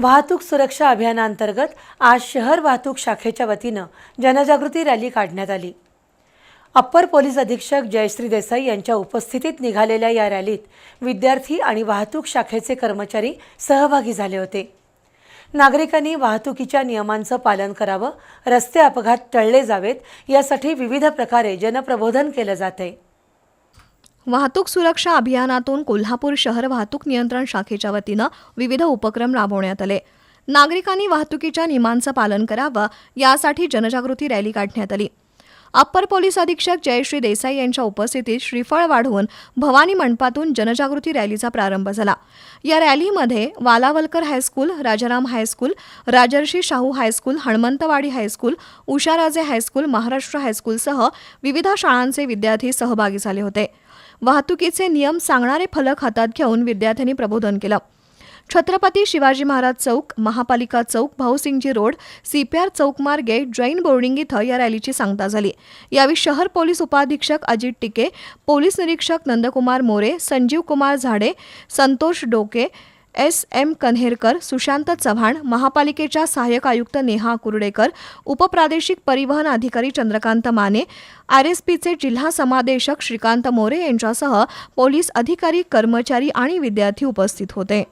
वाहतूक सुरक्षा अभियानांतर्गत आज शहर वाहतूक शाखेच्या वतीनं जनजागृती रॅली काढण्यात आली. अप्पर पोलीस अधीक्षक जयश्री देसाई यांच्या उपस्थितीत निघालेल्या या रॅलीत विद्यार्थी आणि वाहतूक शाखेचे कर्मचारी सहभागी झाले होते. नागरिकांनी वाहतुकीच्या नियमांचं पालन करावं रस्ते अपघात टळले जावेत यासाठी विविध प्रकारे जनप्रबोधन केलं जाते वाहतूक सुरक्षा अभियानातून कोल्हापूर शहर वाहतूक नियंत्रण शाखेच्या वतीनं विविध उपक्रम राबवण्यात आले. नागरिकांनी वाहतुकीच्या नियमांचं पालन करावं यासाठी जनजागृती रॅली काढण्यात आली. अप्पर पोलीस अधीक्षक जयश्री देसाई यांच्या उपस्थितीत श्रीफळ वाढवून भवानी मंडपातून जनजागृती रॅलीचा प्रारंभ झाला. या रॅलीमध्ये Walawalkar high school Rajaram high school Rajarshi Shahu high school Hanmantwadi high school Usharaje high school Maharashtra हायस्कूलसह विविध शाळांचे विद्यार्थी सहभागी झाले होते. वाहतुकीचे नियम सांगणारे फलक हातात घेऊन विद्यार्थ्यांनी प्रबोधन केलं. छत्रपती शिवाजी महाराज चौक महापालिका चौक भाऊसिंगजी रोड सीपीआर चौक मार्गे जैन बोर्डिंग इथं या रॅलीची सांगता झाली. यावेळी शहर पोलीस उपाधीक्षक अजित टिके पोलीस निरीक्षक नंदकुमार मोरे संजीव कुमार झाडे संतोष डोके एस. एम. कन्हेरकर सुशांत चव्हाण महापालिकेच्या सहाय्यक आयुक्त नेहा कुर्डेकर उपप्रादेशिक परिवहन अधिकारी चंद्रकांत माने आर एस पीचे जिल्हा समादेशक श्रीकांत मोरे यांच्यासह पोलीस अधिकारी कर्मचारी आणि विद्यार्थी उपस्थित होते.